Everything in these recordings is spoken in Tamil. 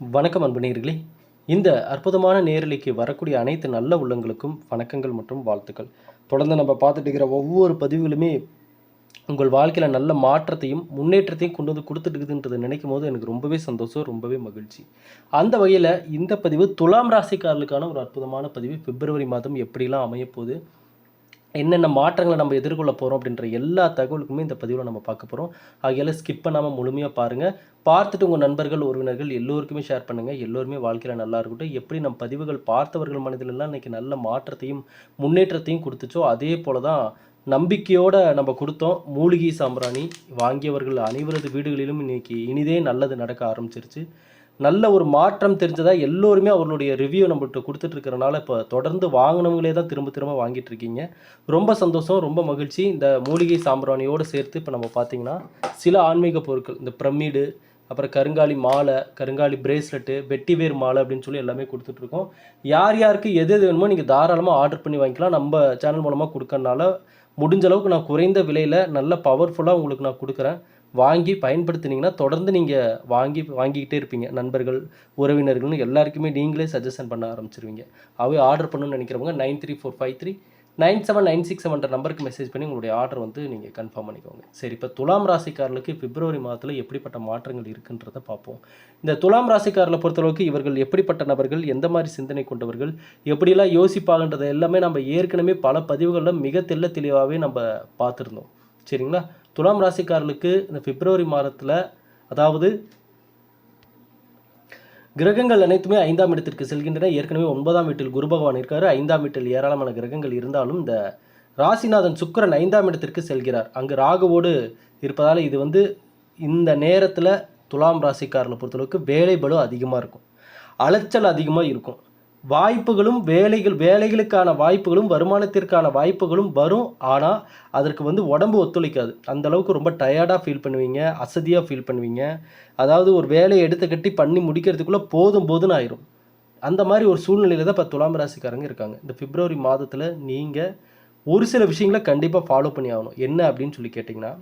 வணக்கம் அன்பு நேர்களே. இந்த அற்புதமான நேரலைக்கு வரக்கூடிய அனைத்து நல்ல உள்ளங்களுக்கும் வணக்கங்கள் மற்றும் வாழ்த்துக்கள். தொடர்ந்து நம்ம பார்த்துட்டு இருக்கிற ஒவ்வொரு பதிவுகளுமே உங்கள் வாழ்க்கையில் நல்ல மாற்றத்தையும் முன்னேற்றத்தையும் கொண்டு வந்து கொடுத்துட்டுக்குதுன்றதை நினைக்கும் போது எனக்கு ரொம்பவே சந்தோஷம் ரொம்பவே மகிழ்ச்சி. அந்த வகையில் இந்த பதிவு துலாம் ராசிக்காரர்களுக்கான ஒரு அற்புதமான பதிவு. பிப்ரவரி மாதம் எப்படிலாம் அமையப்போகுது என்னென்ன மாற்றங்களை நம்ம எதிர்கொள்ள போகிறோம் அப்படின்ற எல்லா தகவலுக்குமே இந்த பதிவில் நம்ம பார்க்க போகிறோம் ஆகையால் ஸ்கிப் பண்ணாமல் முழுமையாக பாருங்கள் பார்த்துட்டு உங்கள் நண்பர்கள் உறவினர்கள் எல்லோருக்குமே ஷேர் பண்ணுங்கள் எல்லோருமே வாழ்க்கையில் நல்லா இருக்கட்டும். எப்படி நம்ம பதிவுகள் பார்த்தவர்கள் மனதிலெல்லாம் இன்றைக்கி நல்ல மாற்றத்தையும் முன்னேற்றத்தையும் கொடுத்துச்சோ அதே போல தான் நம்பிக்கையோடு நம்ம கொடுத்தோம். மூலிகை சாம்பிராணி வாங்கியவர்கள் அனைவரது வீடுகளிலும் இன்னைக்கு இனிதே நல்லது நடக்க ஆரம்பிச்சிருச்சு. நல்ல ஒரு மாற்றம் தெரிஞ்சதாக எல்லோருமே அவர்களுடைய ரிவ்யூ நம்மள்கிட்ட கொடுத்துட்ருக்கறனால இப்போ தொடர்ந்து வாங்கினவங்களே தான் திரும்ப திரும்ப வாங்கிட்டு இருக்கீங்க ரொம்ப சந்தோஷம் ரொம்ப மகிழ்ச்சி. இந்த மூலிகை சாம்பிராணியோடு சேர்த்து இப்போ நம்ம பார்த்தீங்கன்னா சில ஆன்மீக பொருட்கள் இந்த பிரமிடு அப்புறம் கருங்காலி மாலை கருங்காலி பிரேஸ்லெட்டு வெட்டிவேர் மாலை அப்படின்னு சொல்லி எல்லாமே கொடுத்துட்ருக்கோம். யார் யாருக்கு எது எது வேணுமோ நீங்கள் தாராளமாக ஆர்டர் பண்ணி வாங்கிக்கலாம். நம்ம சேனல் மூலமாக கொடுக்கறனால முடிஞ்ச அளவுக்கு நான் குறைந்த விலையில் நல்ல பவர்ஃபுல்லாக உங்களுக்கு நான் கொடுக்குறேன். வாங்கி பயன்படுத்தினீங்கன்னா தொடர்ந்து நீங்கள் வாங்கி வாங்கிக்கிட்டே இருப்பீங்க. நண்பர்கள் உறவினர்கள்னு எல்லாருக்குமே நீங்களே சஜஷன் பண்ண ஆரம்பிச்சிருவீங்க. அவை ஆர்டர் பண்ணணும்னு நினைக்கிறவங்க nine three four five three nine seven nine six செவன்ற நம்பருக்கு மெசேஜ் பண்ணி உங்களுடைய ஆர்டர் வந்து நீங்கள் கன்ஃபார்ம் பண்ணிக்கோங்க. சரி இப்போ துலாம் ராசிக்காரர்களுக்கு பிப்ரவரி மாதத்தில் எப்படிப்பட்ட மாற்றங்கள் இருக்குன்றதை பார்ப்போம். இந்த துலாம் ராசிக்காரர்களை பொறுத்தளவுக்கு இவர்கள் எப்படிப்பட்ட நபர்கள் எந்த மாதிரி சிந்தனை கொண்டவர்கள் எப்படியெல்லாம் யோசிப்பாங்கன்றதை எல்லாமே நம்ம ஏற்கனவே பல பதிவுகளில் மிக தெல்ல தெளிவாகவே நம்ம பார்த்துருந்தோம். சரிங்களா? துலாம் ராசிக்காரர்களுக்கு இந்த பிப்ரவரி மாதத்தில் அதாவது கிரகங்கள் அனைத்துமே ஐந்தாம் இடத்திற்கு செல்கின்றன. ஏற்கனவே ஒன்பதாம் வீட்டில் குரு பகவான் இருக்காரு. ஐந்தாம் வீட்டில் ஏராளமான கிரகங்கள் இருந்தாலும் இந்த ராசிநாதன் சுக்கிரன் ஐந்தாம் இடத்திற்கு செல்கிறார். அங்கு ராகுவோடு இருப்பதால் இது வந்து இந்த நேரத்தில் துலாம் ராசிக்காரர்களை பொறுத்தளவுக்கு வேலை பலு அதிகமாக இருக்கும். அலைச்சல் அதிகமாக இருக்கும். வாய்ப்புகளும் வேலைகள் வேலைகளுக்கான வாய்ப்புகளும் வருமானத்திற்கான வாய்ப்புகளும் வரும். ஆனால் அதற்கு வந்து உடம்பு ஒத்துழைக்காது. அந்த அளவுக்கு ரொம்ப டயர்டாக ஃபீல் பண்ணுவீங்க அசதியாக ஃபீல் பண்ணுவீங்க. அதாவது ஒரு வேலையை எடுத்து கட்டி பண்ணி முடிக்கிறதுக்குள்ளே போதும் போதுன்னு ஆயிரும். அந்த மாதிரி ஒரு சூழ்நிலையில் தான் இப்போ துலாம் ராசிக்காரங்க இருக்காங்க. இந்த பிப்ரவரி மாதத்தில் நீங்கள் ஒரு சில விஷயங்களை கண்டிப்பாக ஃபாலோ பண்ணி ஆகணும். என்ன அப்படின்னு சொல்லி கேட்டிங்கன்னா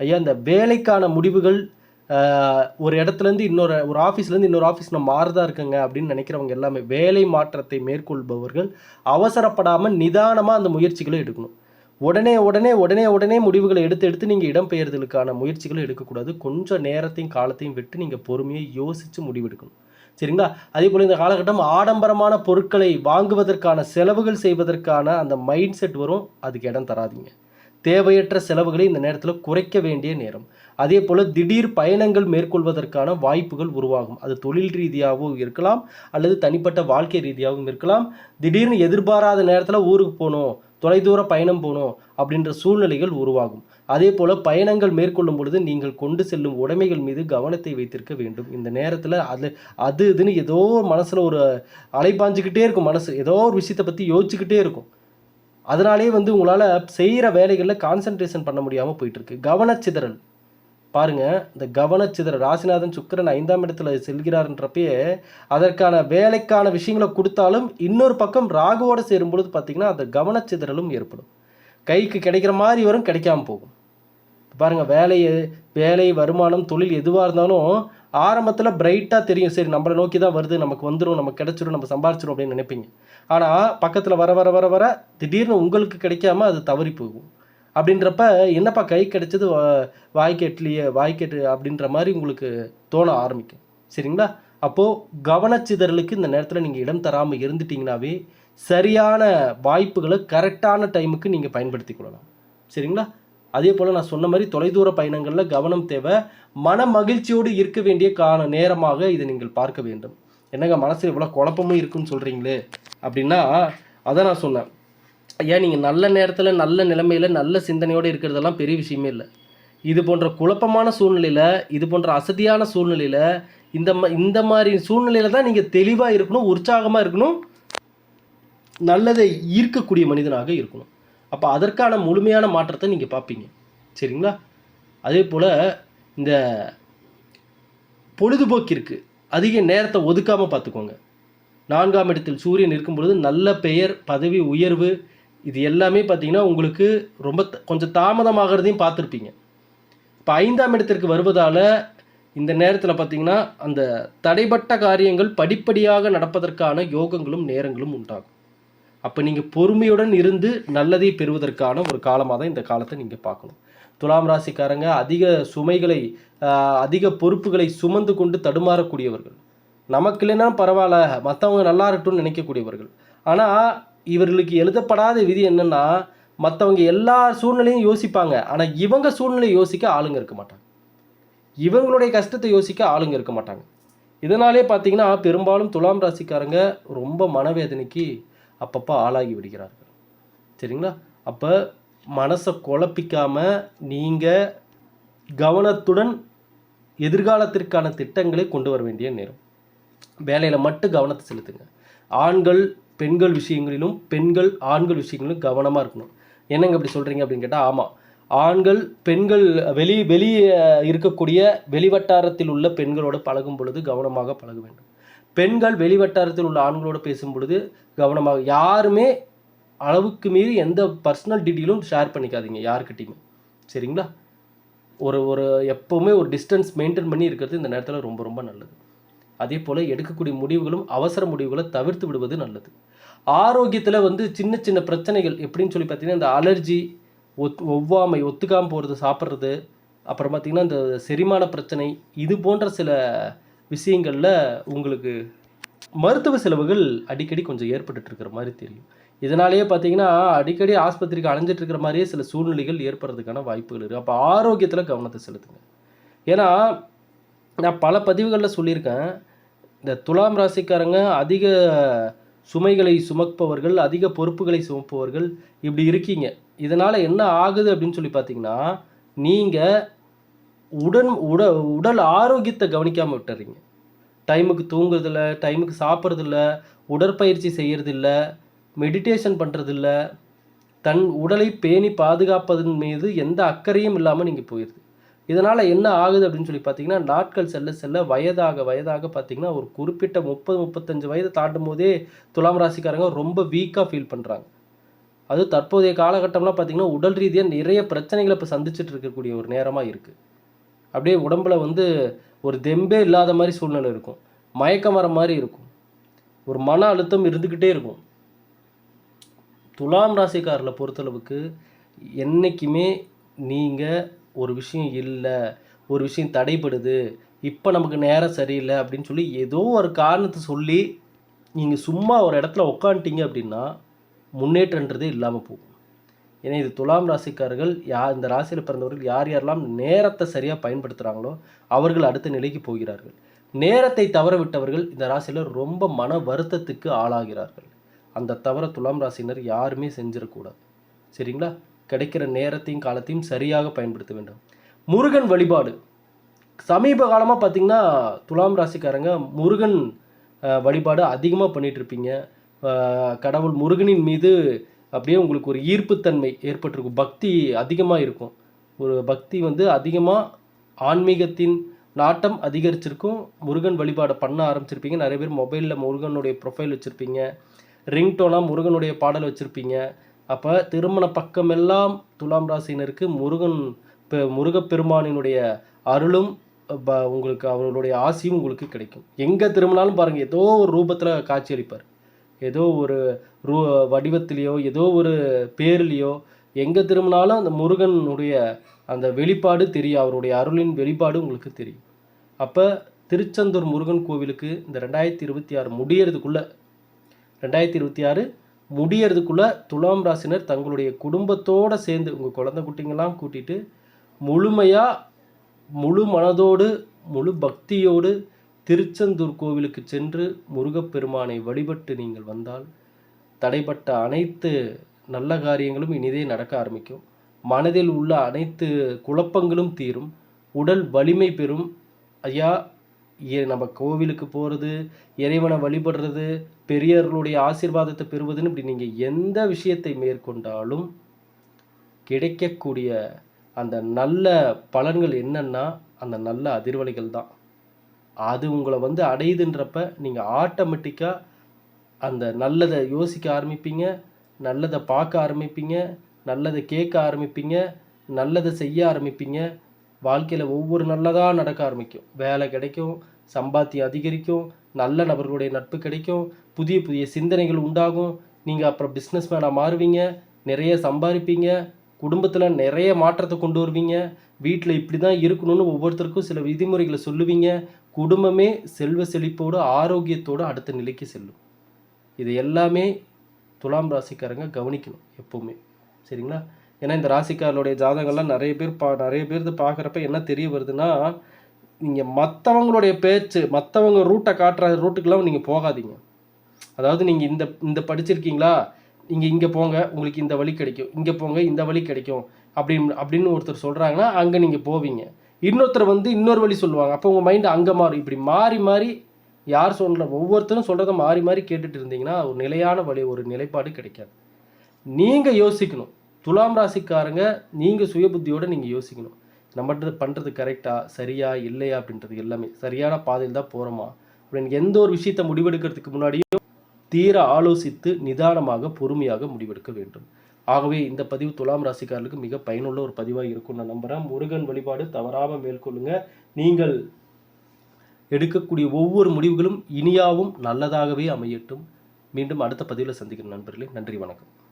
ஐயா இந்த வேலைக்கான முடிவுகள் ஒரு இடத்துலேருந்து இன்னொரு ஒரு ஆஃபீஸ்லேருந்து இன்னொரு ஆஃபீஸ் நம்ம மாறுதா இருக்குங்க அப்படின்னு நினைக்கிறவங்க எல்லாமே வேலை மாற்றத்தை மேற்கொள்பவர்கள் அவசரப்படாமல் நிதானமாக அந்த முயற்சிகளை எடுக்கணும். உடனே உடனே உடனே உடனே முடிவுகளை எடுத்து எடுத்து நீங்கள் இடம்பெயர்தலுக்கான முயற்சிகளை எடுக்கக்கூடாது. கொஞ்சம் நேரத்தையும் காலத்தையும் விட்டு நீங்கள் பொறுமையை யோசித்து முடிவெடுக்கணும். சரிங்களா? அதே போல் இந்த காலகட்டம் ஆடம்பரமான பொருட்களை வாங்குவதற்கான செலவுகள் செய்வதற்கான அந்த மைண்ட் செட் வரும். அதுக்கு இடம் தராதீங்க. தேவையற்ற செலவுகளை இந்த நேரத்தில் குறைக்க வேண்டிய நேரம். அதே போல் திடீர் பயணங்கள் மேற்கொள்வதற்கான வாய்ப்புகள் உருவாகும். அது தொழில் ரீதியாகவும் இருக்கலாம் அல்லது தனிப்பட்ட வாழ்க்கை ரீதியாகவும் இருக்கலாம். திடீர்னு எதிர்பாராத நேரத்தில் ஊருக்கு போகணும் தொலைதூர பயணம் போகணும் அப்படின்ற சூழ்நிலைகள் உருவாகும். அதே போல் பயணங்கள் மேற்கொள்ளும் பொழுது நீங்கள் கொண்டு செல்லும் உடைமைகள் மீது கவனத்தை வைத்திருக்க வேண்டும். இந்த நேரத்தில் அது அது இதுன்னு ஏதோ மனசில் ஒரு அலைபாஞ்சிக்கிட்டே இருக்கும் மனசு. ஏதோ ஒரு விஷயத்தை பற்றி யோசிச்சுக்கிட்டே இருக்கும். அதனாலே வந்து உங்களால் செய்கிற வேலைகளில் கான்சன்ட்ரேஷன் பண்ண முடியாமல் போயிட்டுருக்கு. கவனச்சிதறல். பாருங்கள் இந்த கவனச்சிதறல். ராசிநாதன் சுக்கிரன் ஐந்தாம் இடத்துல செல்கிறார்ன்றப்பயே அதற்கான வேலைக்கான விஷயங்களை கொடுத்தாலும் இன்னொரு பக்கம் ராகுவோட சேரும் பொழுது பார்த்தீங்கன்னா அந்த கவனச்சிதறலும் ஏற்படும். கைக்கு கிடைக்கிற மாதிரி வரும் கிடைக்காம போகும். பாருங்கள் வேலை வேலை வருமானம் தொழில் எதுவாக இருந்தாலும் ஆரம்பத்தில் பிரைட்டாக தெரியும். சரி நம்மளை நோக்கி தான் வருது. நமக்கு வந்துடும் நமக்கு கிடச்சிரும் நம்ம சம்பாரிச்சிரும் அப்படின்னு நினைப்பீங்க. ஆனால் பக்கத்தில் வர வர வர வர திடீர்னு உங்களுக்கு கிடைக்காம அது தவறி போகும். அப்படின்றப்ப என்னப்பா கை கிடைச்சது? வாய்க்கெட்லியே வாய்க்கெட்டு அப்படின்ற மாதிரி உங்களுக்கு தோண ஆரம்பிக்கும். சரிங்களா? அப்போது கவனச்சிதறலுக்கு இந்த நேரத்தில் நீங்கள் இடம் தராமல் இருந்துட்டீங்கனாவே சரியான வாய்ப்புகளை கரெக்டான டைமுக்கு நீங்கள் பயன்படுத்தி கொள்ளலாம். சரிங்களா? அதே போல் நான் சொன்ன மாதிரி தொலைதூர பயணங்களில் கவனம் தேவை. மன மகிழ்ச்சியோடு இருக்க வேண்டிய கால நேரமாக இதை நீங்கள் பார்க்க வேண்டும். என்னங்க மனசில் இவ்வளோ குழப்பமும் இருக்குன்னு சொல்கிறீங்களே அப்படின்னா அதை நான் சொன்னேன். ஐயா நீங்கள் நல்ல நேரத்தில் நல்ல நிலைமையில் நல்ல சிந்தனையோடு இருக்கிறதெல்லாம் பெரிய விஷயமே இல்லை. இது போன்ற குழப்பமான சூழ்நிலையில் இது போன்ற அசதியான சூழ்நிலையில் இந்த மா இந்த மாதிரி சூழ்நிலையில் தான் நீங்கள் தெளிவாக இருக்கணும் உற்சாகமாக இருக்கணும். நல்லதை ஈர்க்கக்கூடிய மனிதனாக இருக்கணும். அப்போ அதற்கான முழுமையான மாற்றத்தை நீங்கள் பார்ப்பீங்க. சரிங்களா? அதே போல் இந்த பொழுதுபோக்கிற்கு அதிக நேரத்தை ஒதுக்காமல் பார்த்துக்கோங்க. நான்காம் இடத்தில் சூரியன் இருக்கும் பொழுது நல்ல பெயர் பதவி உயர்வு இது எல்லாமே பார்த்தீங்கன்னா உங்களுக்கு ரொம்ப த- கொஞ்சம் தாமதமாகிறதையும் பார்த்துருப்பீங்க. இப்போ ஐந்தாம் இடத்திற்கு வருவதால் இந்த நேரத்தில் பார்த்தீங்கன்னா அந்த தடைப்பட்ட காரியங்கள் படிப்படியாக நடப்பதற்கான யோகங்களும் நேரங்களும் உண்டாகும். அப்போ நீங்கள் பொறுமையுடன் இருந்து நல்லதை பெறுவதற்கான ஒரு காலமாக தான் இந்த காலத்தை நீங்கள் பார்க்கணும். துலாம் ராசிக்காரங்க அதிக சுமைகளை அதிக பொறுப்புகளை சுமந்து கொண்டு தடுமாறக்கூடியவர்கள். நமக்கு இல்லைன்னா பரவாயில்ல மற்றவங்க நல்லா இருக்கட்டும்னு நினைக்கக்கூடியவர்கள். ஆனால் இவர்களுக்கு எழுதப்படாத விதி என்னென்னா மற்றவங்க எல்லா சூழ்நிலையும் யோசிப்பாங்க. ஆனால் இவங்க சூழ்நிலையை யோசிக்க ஆளுங்க இருக்க மாட்டாங்க. இவங்களுடைய கஷ்டத்தை யோசிக்க ஆளுங்க இருக்க மாட்டாங்க. இதனாலே பார்த்தீங்கன்னா பெரும்பாலும் துலாம் ராசிக்காரங்க ரொம்ப மனவேதனைக்கு அப்பப்போ ஆளாகி விடுகிறார்கள். சரிங்களா? அப்போ மனசை குழப்பிக்காமல் நீங்கள் கவனத்துடன் எதிர்காலத்திற்கான திட்டங்களை கொண்டு வர வேண்டிய நேரம். வேலையில் மட்டும் கவனத்தை செலுத்துங்க. ஆண்கள் பெண்கள் விஷயங்களிலும் பெண்கள் ஆண்கள் விஷயங்களிலும் கவனமாக இருக்கணும். என்னங்க இப்படி சொல்கிறீங்க அப்படின்னு கேட்டால் ஆமாம் ஆண்கள் பெண்கள் வெளி வெளியே இருக்கக்கூடிய வெளிவட்டாரத்தில் உள்ள பெண்களோடு பழகும் பொழுது கவனமாக பழக வேண்டும். பெண்கள் வெளிவட்டாரத்தில் உள்ள ஆண்களோடு பேசும் பொழுது கவனமாக யாருமே அளவுக்கு மீறி எந்த பர்சனல் டீட்டெயிலும் ஷேர் பண்ணிக்காதீங்க யாருக்கிட்டையுமே. சரிங்களா? ஒரு ஒரு எப்போவுமே ஒரு டிஸ்டன்ஸ் மெயின்டைன் பண்ணி இருக்கிறது இந்த நேரத்தில் ரொம்ப ரொம்ப நல்லது. அதே போல் எடுக்கக்கூடிய முடிவுகளும் அவசர முடிவுகளை தவிர்த்து விடுவது நல்லது. ஆரோக்கியத்தில் வந்து சின்ன சின்ன பிரச்சனைகள் எப்படின்னு சொல்லி பார்த்தீங்கன்னா இந்த அலர்ஜி ஒத் ஒவ்வாமை ஒத்துக்காமல் போகிறது சாப்பிட்றது அப்புறம் பார்த்திங்கன்னா இந்த செரிமான பிரச்சனை இது போன்ற சில விஷயங்களில் உங்களுக்கு மருத்துவ செலவுகள் அடிக்கடி கொஞ்சம் ஏற்பட்டுட்டு இருக்கிற மாதிரி தெரியும். இதனாலேயே பார்த்தீங்கன்னா அடிக்கடி ஆஸ்பத்திரிக்கு அலைஞ்சிட்டு இருக்கிற மாதிரியே சில சூழ்நிலைகள் ஏற்படுறதுக்கான வாய்ப்புகள் இருக்குது அப்போ ஆரோக்கியத்தில் கவனத்தை செலுத்துங்க. ஏன்னா நான் பல பதிவுகளில் சொல்லியிருக்கேன். இந்த துலாம் ராசிக்காரங்க அதிக சுமைகளை சுமப்பவர்கள் அதிக பொறுப்புகளை சுமப்பவர்கள் இப்படி இருக்கீங்க. இதனால் என்ன ஆகுது அப்படின்னு சொல்லி பார்த்தீங்கன்னா நீங்கள் உடன் உட உடல் ஆரோக்கியத்தை கவனிக்காமல் விட்டுறீங்க. டைமுக்கு தூங்குறதில்ல டைமுக்கு சாப்பிட்றதில்ல உடற்பயிற்சி செய்கிறதில்ல மெடிடேஷன் பண்ணுறதில்ல தன் உடலை பேணி பாதுகாப்பதன் மீது எந்த அக்கறையும் இல்லாமல் நீங்கள் போயிடுது இதனால் என்ன ஆகுது அப்படின்னு சொல்லி பார்த்தீங்கன்னா நாட்கள் செல்ல செல்ல வயதாக வயதாக பார்த்தீங்கன்னா ஒரு குறிப்பிட்ட முப்பது முப்பத்தஞ்சு வயது தாண்டும் போதே துலாம் ராசிக்காரங்க ரொம்ப வீக்காக ஃபீல் பண்ணுறாங்க அது தற்போதைய காலகட்டம்லாம் பார்த்தீங்கன்னா உடல் ரீதியாக நிறைய பிரச்சனைகளை இப்போ சந்திச்சுட்டு இருக்கக்கூடிய ஒரு நேரமாக இருக்குது அப்படியே உடம்பில் வந்து ஒரு தெம்பே இல்லாத மாதிரி சூழ்நிலை இருக்கும். மயக்கம் வர மாதிரி இருக்கும். ஒரு மன அழுத்தம் இருந்துக்கிட்டே இருக்கும். துலாம் ராசிக்காரில் பொறுத்தளவுக்கு என்றைக்குமே நீங்கள் ஒரு விஷயம் இல்லை ஒரு விஷயம் தடைப்படுது இப்போ நமக்கு நேரம் சரியில்லை அப்படின்னு சொல்லி ஏதோ ஒரு காரணத்தை சொல்லி நீங்கள் சும்மா ஒரு இடத்துல உட்காந்துட்டீங்க அப்படின்னா முன்னேற்றன்றதே இல்லாமல் போகும். ஏன்னா இது துலாம் ராசிக்காரர்கள் யார் இந்த ராசியில் பிறந்தவர்கள் யார் யாரெல்லாம் நேரத்தை சரியாக பயன்படுத்துகிறாங்களோ அவர்கள் அடுத்த நிலைக்கு போகிறார்கள். நேரத்தை தவற விட்டவர்கள் இந்த ராசியில் ரொம்ப மன வருத்தத்துக்கு ஆளாகிறார்கள். அந்த தவற துலாம் ராசினர் யாருமே செஞ்சிடக்கூடாது. சரிங்களா? கிடைக்கிற நேரத்தையும் காலத்தையும் சரியாக பயன்படுத்த வேண்டும். முருகன் வழிபாடு. சமீப காலமாக பார்த்தீங்கன்னா துலாம் ராசிக்காரங்க முருகன் வழிபாடு அதிகமாக பண்ணிகிட்ருப்பீங்க கடவுள் முருகனின் மீது அப்படியே உங்களுக்கு ஒரு ஈர்ப்புத்தன்மை ஏற்பட்டிருக்கும். பக்தி அதிகமாக இருக்கும். ஒரு பக்தி வந்து அதிகமாக ஆன்மீகத்தின் நாட்டம் அதிகரிச்சிருக்கும். முருகன் வழிபாடை பண்ண ஆரம்பிச்சிருப்பீங்க. நிறைய பேர் மொபைலில் முருகனுடைய ப்ரொஃபைல் வச்சுருப்பீங்க. ரிங்டோனாக முருகனுடைய பாடல் வச்சுருப்பீங்க. அப்போ திருமண பக்கமெல்லாம் துலாம் ராசினருக்கு முருகன் பெ- முருகப்பெருமானினுடைய அருளும் ப- உங்களுக்கு அவர்களுடைய ஆசையும் உங்களுக்கு கிடைக்கும். எங்கே திரும்பினாலும் பாருங்கள் ஏதோ ஒரு ரூபத்தில் காட்சியளிப்பார். ஏதோ ஒரு ரூ வடிவத்திலேயோ ஏதோ ஒரு பேர்லேயோ எங்கே திரும்பினாலும் அந்த முருகனுடைய அந்த வெளிப்பாடு தெரியும். அவருடைய அருளின் வெளிப்பாடு உங்களுக்கு தெரியும். அப்போ திருச்செந்தூர் முருகன் கோவிலுக்கு இந்த ரெண்டாயிரத்தி இருபத்தி ஆறு முடியறதுக்குள்ளே ரெண்டாயிரத்தி இருபத்தி ஆறு முடியறதுக்குள்ளே துலாம் ராசினர் தங்களுடைய குடும்பத்தோடு சேர்ந்து உங்கள் குழந்தை குட்டிங்கெல்லாம் கூட்டிட்டு முழுமையாக முழு மனதோடு முழு பக்தியோடு திருச்செந்தூர் கோவிலுக்கு சென்று முருகப்பெருமானை வழிபட்டு நீங்கள் வந்தால் தடைப்பட்ட அனைத்து நல்ல காரியங்களும் இனிதே நடக்க ஆரம்பிக்கும். மனதில் உள்ள அனைத்து குழப்பங்களும் தீரும். உடல் வலிமை பெறும். ஐயா ஏ- நம்ம கோவிலுக்கு போகிறது இறைவனை வழிபடுறது பெரியவர்களுடைய ஆசீர்வாதத்தை பெறுவதுன்னு இப்படி நீங்கள் எந்த விஷயத்தை மேற்கொண்டாலும் கிடைக்கக்கூடிய அந்த நல்ல பலன்கள் என்னன்னா அந்த நல்ல அதிர்வலைகள் தான். அது உங்களை வந்து அடையுதுன்றப்ப நீங்கள் ஆட்டோமேட்டிக்காக அந்த நல்லதை யோசிக்க ஆரம்பிப்பீங்க நல்லதை பார்க்க ஆரம்பிப்பீங்க நல்லதை கேட்க ஆரம்பிப்பீங்க நல்லதை செய்ய ஆரம்பிப்பீங்க. வாழ்க்கையில் ஒவ்வொரு நல்லதாக நடக்க ஆரம்பிக்கும். வேலை கிடைக்கும் சம்பாத்தியம் அதிகரிக்கும் நல்ல நபர்களுடைய நட்பு கிடைக்கும் புதிய புதிய சிந்தனைகள் உண்டாகும். நீங்கள் அப்புறம் பிஸ்னஸ் மேனாக மாறுவீங்க நிறைய சம்பாதிப்பீங்க குடும்பத்தில் நிறைய மாற்றத்தை கொண்டு வருவீங்க. வீட்டில் இப்படி தான் இருக்கணும்னு ஒவ்வொருத்தருக்கும் சில விதிமுறைகளை சொல்லுவீங்க. குடும்பமே செல்வ செழிப்போடு ஆரோக்கியத்தோடு அடுத்த நிலைக்கு செல்லும். இது எல்லாமே துலாம் ராசிக்காரங்க கவனிக்கணும் எப்போவுமே. சரிங்களா? ஏன்னா இந்த ராசிக்காரருடைய ஜாதகம்லாம் நிறைய பேர் பா நிறைய பேர் பார்க்குறப்ப என்ன தெரிய வருதுன்னா நீங்கள் மற்றவங்களுடைய பேச்சு மற்றவங்க ரூட்டை காட்டுற ரூட்டுக்கெல்லாம் நீங்கள் போகாதீங்க. அதாவது நீங்கள் இந்த இந்த படிச்சிருக்கீங்களா? நீங்கள் இங்கே போங்க உங்களுக்கு இந்த வழி கிடைக்கும். இங்கே போங்க இந்த வழி கிடைக்கும். அப்படின்னு அப்படின்னு ஒருத்தர் சொல்கிறாங்கன்னா அங்கே நீங்கள் போவீங்க. இன்னொருத்தர் வந்து இன்னொரு வழி சொல்லுவாங்க. அப்போ உங்கள் மைண்டு அங்கே மாறும். இப்படி மாறி மாறி யார் சொல்கிற ஒவ்வொருத்தரும் சொல்கிறத மாறி மாறி கேட்டுட்டு இருந்தீங்கன்னா ஒரு நிலையான வழி ஒரு நிலைப்பாடு கிடைக்காது. நீங்கள் யோசிக்கணும். துலாம் ராசிக்காரங்க நீங்கள் சுயபுத்தியோடு நீங்கள் யோசிக்கணும். நம்ம பண்ணுறது கரெக்டாக சரியா இல்லையா அப்படின்றது எல்லாமே. சரியான பாதையில் தான் போகிறோமா அப்படின்னு எந்த ஒரு விஷயத்தை முடிவெடுக்கிறதுக்கு முன்னாடியும் தீர ஆலோசித்து நிதானமாக பொறுமையாக முடிவெடுக்க வேண்டும். ஆகவே இந்த பதிவு துலாம் ராசிக்காரர்களுக்கு மிக பயனுள்ள ஒரு பதிவாக இருக்கும். நான் நம்புகிறேன் முருகன் வழிபாடு தவறாமல் மேற்கொள்ளுங்க. நீங்கள் எடுக்கக்கூடிய ஒவ்வொரு முடிவுகளும் இனியாவும் நல்லதாகவே அமையட்டும். மீண்டும் அடுத்த பதிவில் சந்திக்கிறேன் நண்பர்களே. நன்றி வணக்கம்.